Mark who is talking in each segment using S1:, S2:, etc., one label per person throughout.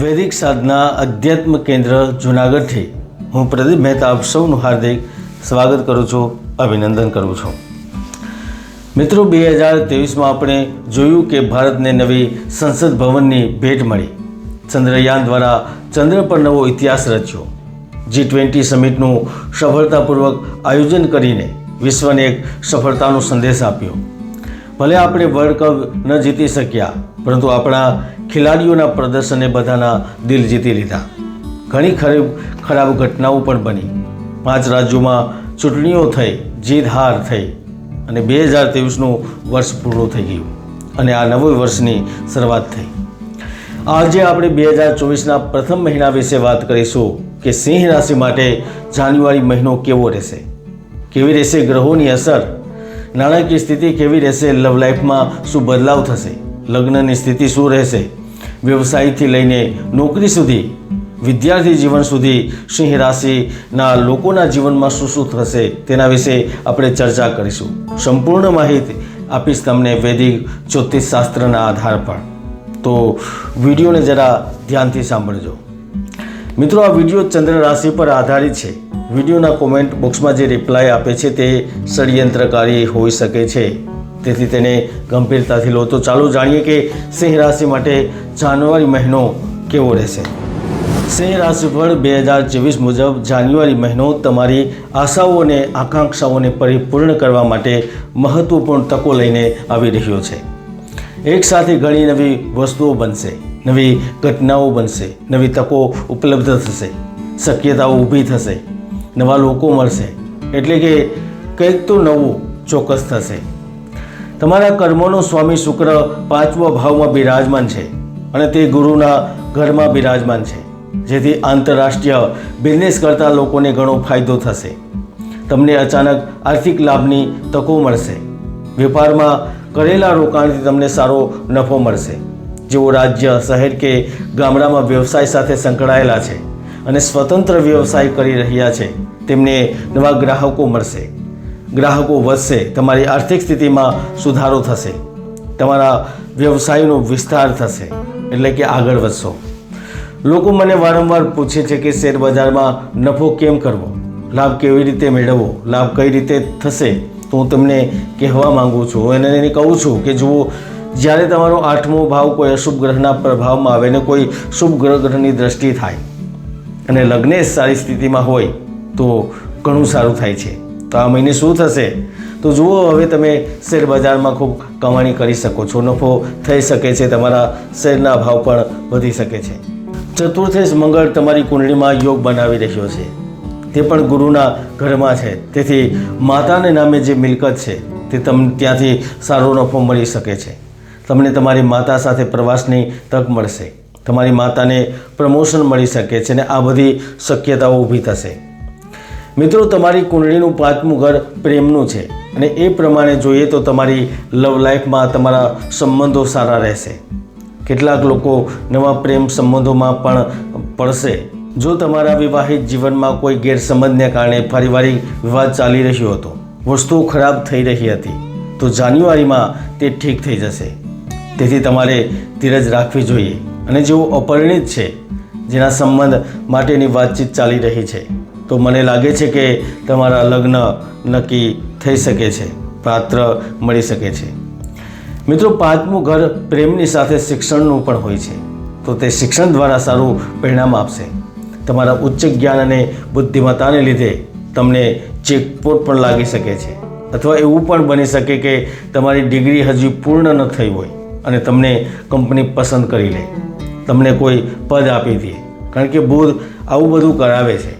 S1: વૈદિક સાધના અધ્યાત્મ કેન્દ્ર જુનાગઢથી હું પ્રદીપ મહેતા આપ સૌનું હાર્દિક સ્વાગત કરું છું, અભિનંદન કરું છું. મિત્રો, બે હજાર ત્રેવીસમાં આપણે જોયું કે ભારતને નવી સંસદ ભવનની ભેટ મળી. ચંદ્રયાન દ્વારા ચંદ્ર પર નવો ઇતિહાસ રચ્યો. જી ટ્વેન્ટી સમિટનું સફળતાપૂર્વક આયોજન કરીને વિશ્વને એક સફળતાનો સંદેશ આપ્યો. ભલે આપણે વર્લ્ડ કપ ન જીતી શક્યા, પરંતુ આપણા ખેલાડીઓના પ્રદર્શને બધાના દિલ જીતી લીધા. ઘણી ખરાબ ખરાબ ઘટનાઓ પણ બની. પાંચ રાજ્યોમાં ચૂંટણીઓ થઈ, જીત હાર થઈ અને બે હજાર ત્રેવીસનું વર્ષ પૂરું થઈ ગયું અને આ નવું વર્ષની શરૂઆત થઈ. આજે આપણે બે હજાર ચોવીસના પ્રથમ મહિના વિશે વાત કરીશું કે સિંહ રાશિ માટે જાન્યુઆરી મહિનો કેવો રહેશે? કેવી રહેશે ગ્રહોની અસર? નાણાકીય સ્થિતિ કેવી રહેશે? લવ લાઈફમાં શું બદલાવ થશે? લગ્નની સ્થિતિ શું રહેશે? વ્યવસાયથી લઈને નોકરી સુધી, વિદ્યાર્થી જીવન સુધી, સિંહ રાશિના લોકોના જીવનમાં શું શું થશે તેના વિશે આપણે ચર્ચા કરીશું. સંપૂર્ણ માહિતી આપીશ તમને વૈદિક જ્યોતિષ શાસ્ત્રના આધાર પર. તો વિડીયોને જરા ધ્યાનથી સાંભળજો. મિત્રો, આ વીડિયો ચંદ્ર રાશિ પર આધારિત છે. વિડીયોના કોમેન્ટ બોક્સમાં જે રિપ્લાય આપે છે તે ષડયંત્રકારી હોઈ શકે છે. તેથી તેને ગંભીરતાથી લો. તો ચાલો જાણીએ કે સિંહ રાશિ માટે જાન્યુઆરી મહિનો કેવો રહેશે? સિંહ રાશિફળ બે હજાર ચોવીસ મુજબ જાન્યુઆરી મહિનો તમારી આશાઓ અને આકાંક્ષાઓને પરિપૂર્ણ કરવા માટે મહત્વપૂર્ણ તકો લઈને આવી રહ્યો છે. એકસાથે ઘણી નવી વસ્તુઓ બનશે, નવી ઘટનાઓ બનશે, નવી તકો ઉપલબ્ધ થશે, શક્યતાઓ ઊભી થશે. નવા લોકો મળશે. એટલે કે કંઈક તો નવું ચોક્કસ થશે. તમારા કર્મોનો સ્વામી શુક્ર પાંચમા ભાવમાં બિરાજમાન છે અને તે ગુરુના ઘરમાં બિરાજમાન છે. જેથી આંતરરાષ્ટ્રીય બિઝનેસ કરતા લોકોને ઘણો ફાયદો થશે. તમને અચાનક આર્થિક લાભની તકો મળશે. વેપારમાં કરેલા રોકાણથી તમને સારો નફો મળશે. જેઓ રાજ્ય, શહેર કે ગામડામાં વ્યવસાય સાથે સંકળાયેલા છે. અને સ્વતંત્ર વ્યવસાય કરી રહ્યા છે, તેમને નવા ગ્રાહકો મળશે. ગ્રાહકો વધશે, તમારી આર્થિક સ્થિતિમાં સુધારો થશે. તમારા વ્યવસાયનો વિસ્તાર થશે, એટલે કે આગળ વધશો. લોકો મને વારંવાર પૂછે છે કે શેર બજારમાં નફો કેમ કરવો? લાભ કેવી રીતે મેળવવો? લાભ કઈ રીતે થશે? તો હું તમને કહેવા માંગુ છું. અને એને કહું છું કે જુઓ, જ્યારે તમારો આઠમો ભાવ કોઈ અશુભ ગ્રહના પ્રભાવમાં આવે ને કોઈ શુભ ગ્રહ ગ્રહની દ્રષ્ટિ થાય અને લગ્નેશ સારી સ્થિતિમાં હોય તો ઘણું સારું થાય છે. તો આ મહિને શું થશે? તો જુઓ, હવે તમે શેર બજારમાં ખૂબ કમાણી કરી શકો છો. નફો થઈ શકે છે, તમારા શેરના ભાવ પણ વધી શકે છે. ચતુર્થેશ મંગળ તમારી કુંડળીમાં યોગ બનાવી રહ્યો છે. તે પણ ગુરુના ઘરમાં છે. તેથી માતાને નામે જે મિલકત છે, તે તમને ત્યાંથી સારો નફો મળી શકે છે. તમને તમારી માતા સાથે પ્રવાસની તક મળશે. તમારી માતાને પ્રમોશન મળી શકે છે અને આ બધી શક્યતાઓ ઊભી થશે. મિત્રો, તમારી કુંડળીનું પાંચમું ઘર પ્રેમનું છે અને એ પ્રમાણે જોઈએ તો તમારી લવ લાઈફમાં તમારા સંબંધો સારા રહેશે. કેટલાક લોકો નવા પ્રેમ સંબંધોમાં પણ પડશે. જો તમારા વિવાહિત જીવનમાં કોઈ ગેરસમજને કારણે પારિવારિક વિવાદ ચાલી રહ્યો હતો, વસ્તુઓ ખરાબ થઈ રહી હતી, તો જાન્યુઆરીમાં તે ઠીક થઈ જશે. તેથી તમારે ધીરજ રાખવી જોઈએ. અને જેઓ અપરિણિત છે, જેના સંબંધ માટેની વાતચીત ચાલી રહી છે. તો મને લાગે છે કે તમારા લગ્ન નક્કી થઈ શકે છે, પાત્ર મળી શકે છે. મિત્રો, પાંચમું ઘર પ્રેમની સાથે શિક્ષણનું પણ હોય છે. તો તે શિક્ષણ દ્વારા સારું પરિણામ આપશે. તમારા ઉચ્ચ જ્ઞાન અને બુદ્ધિમત્તાને લીધે તમને ચેકપોટ પણ લાગી શકે છે. અથવા એવું પણ બની શકે કે તમારી ડિગ્રી હજી પૂર્ણ ન થઈ હોય અને તમને કંપની પસંદ કરી લે. તમને કોઈ પદ આપી દે. કારણ કે બુધ આવું બધું કરાવે છે.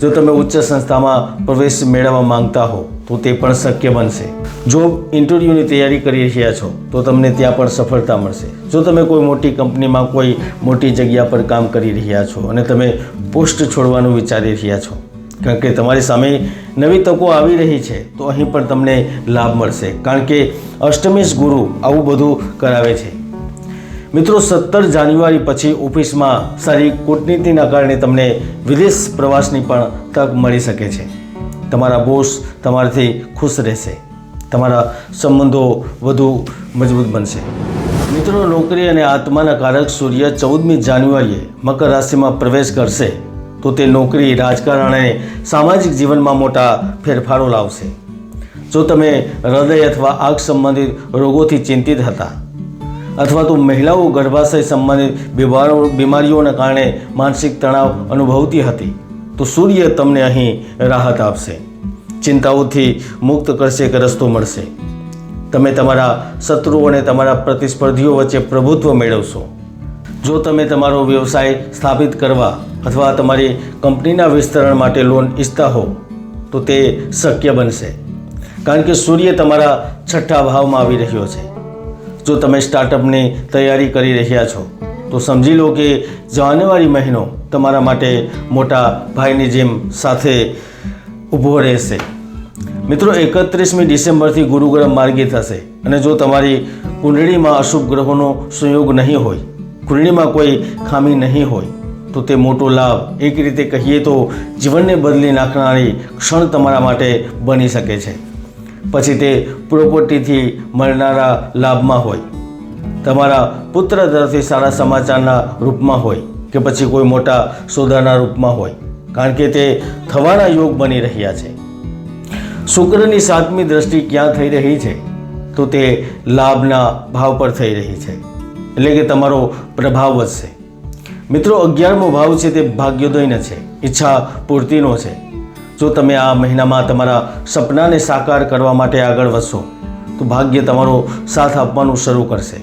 S1: જો તમે ઉચ્ચ સંસ્થામાં પ્રવેશ મેળવવા માંગતા હો, તો તે પણ શક્ય બનશે. જોબ ઇન્ટરવ્યૂની તૈયારી કરી રહ્યા છો, તો તમને ત્યાં પણ સફળતા મળશે. જો તમે કોઈ મોટી કંપનીમાં કોઈ મોટી જગ્યા પર કામ કરી રહ્યા છો અને તમે પોસ્ટ છોડવાનું વિચારી રહ્યા છો, કારણ કે તમારી સામે નવી તકો આવી રહી છે, તો અહીં પણ તમને લાભ મળશે. કારણ કે અષ્ટમેશ ગુરુ આવું બધું કરાવે છે. મિત્રો, સત્તર જાન્યુઆરી પછી ઓફિસમાં સારી કૂટનીતિના કારણે તમને વિદેશ પ્રવાસની પણ તક મળી શકે છે. તમારા બોસ તમારાથી ખુશ રહેશે. તમારા સંબંધો વધુ મજબૂત બનશે. મિત્રો, નોકરી અને આત્માના કારક સૂર્ય ચૌદમી જાન્યુઆરીએ મકર રાશિમાં પ્રવેશ કરશે, તો તે નોકરી, રાજકારણ અને સામાજિક જીવનમાં મોટા ફેરફારો લાવશે. જો તમે હૃદય અથવા આંખ સંબંધિત રોગોથી ચિંતિત હતા અથવા તો મહિલાઓ ગર્ભાશય સંબંધિત બીમારો, બીમારીઓના કારણે માનસિક તણાવ અનુભવતી હતી. તો સૂર્ય તમને અહીં રાહત આપશે. ચિંતાઓથી મુક્ત કરશે કે રસ્તો મળશે. તમે તમારા શત્રુઓ અને તમારા પ્રતિસ્પર્ધીઓ વચ્ચે પ્રભુત્વ મેળવશો. જો તમે તમારો વ્યવસાય સ્થાપિત કરવા અથવા તમારી કંપનીના વિસ્તરણ માટે લોન ઈચ્છતા હો, તો તે શક્ય બનશે. કારણ કે સૂર્ય તમારા છઠ્ઠા ભાવમાં આવી રહ્યો છે. જો તમે સ્ટાર્ટઅપની તૈયારી કરી રહ્યા છો, તો સમજી લો કે જાન્યુઆરી મહિનો તમારા માટે મોટા ભાઈની જેમ સાથે ઊભો રહેશે. મિત્રો, એકત્રીસમી ડિસેમ્બરથી ગુરુગ્રહ માર્ગી થશે અને જો તમારી કુંડળીમાં અશુભ ગ્રહોનો સંયોગ નહીં હોય, કુંડળીમાં કોઈ ખામી નહીં હોય, તો તે મોટો લાભ એક રીતે કહીએ તો જીવનને બદલી નાખનારી ક્ષણ તમારા માટે બની શકે છે. પછી તે પ્રોપર્ટીથી મળનારા લાભમાં હોય. તમારા પુત્ર તરફથી સારા સમાચારના રૂપમાં હોય કે પછી કોઈ મોટા સોદાના રૂપમાં હોય, કારણ કે તે થવાના યોગ બની રહ્યા છે. શુક્રની સાતમી દ્રષ્ટિ ક્યાં થઈ રહી છે? તો તે લાભના ભાવ પર થઈ રહી છે. એટલે કે તમારો પ્રભાવ વધશે. મિત્રો, અગિયારમો ભાવ છે તે ભાગ્યોદયનો છે. ઈચ્છા પૂર્તિનો છે. જો તમે આ મહિનામાં તમારા સપનાને સાકાર કરવા માટે આગળ વધશો, તો ભાગ્ય તમારો સાથ આપવાનું શરૂ કરશે.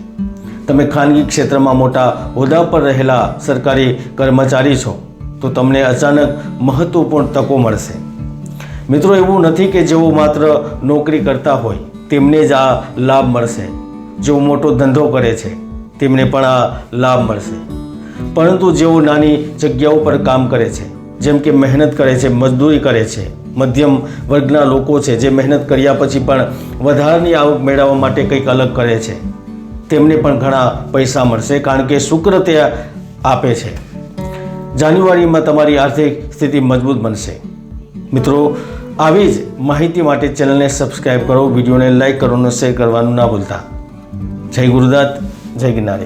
S1: તમે ખાનગી ક્ષેત્રમાં મોટા હોદ્દા પર રહેલા સરકારી કર્મચારી છો, તો તમને અચાનક મહત્વપૂર્ણ તકો મળશે. મિત્રો, એવું નથી કે જેઓ માત્ર નોકરી કરતા હોય, તેમને જ આ લાભ મળશે. જેઓ મોટો ધંધો કરે છે, તેમને પણ આ લાભ મળશે. પરંતુ જેઓ નાની જગ્યાઓ પર કામ કરે છે જેમ કે મહેનત કરે છે, મજદૂરી કરે છે, મધ્યમ વર્ગના લોકો છે, જે મહેનત કર્યા પછી પણ વધારાની આવક મેળવવા માટે કંઈક અલગ કરે છે. તેમને પણ ઘણા પૈસા મળશે કારણ કે શુક્ર તે આપે છે. જાન્યુઆરીમાં તમારી આર્થિક સ્થિતિ મજબૂત બનશે. મિત્રો, આવી જ માહિતી માટે ચેનલને સબસ્ક્રાઈબ કરો, વિડીયોને લાઈક કરો અને શેર કરવાનું ના ભૂલતા. જય ગુરુદાત જય ગિરનારી.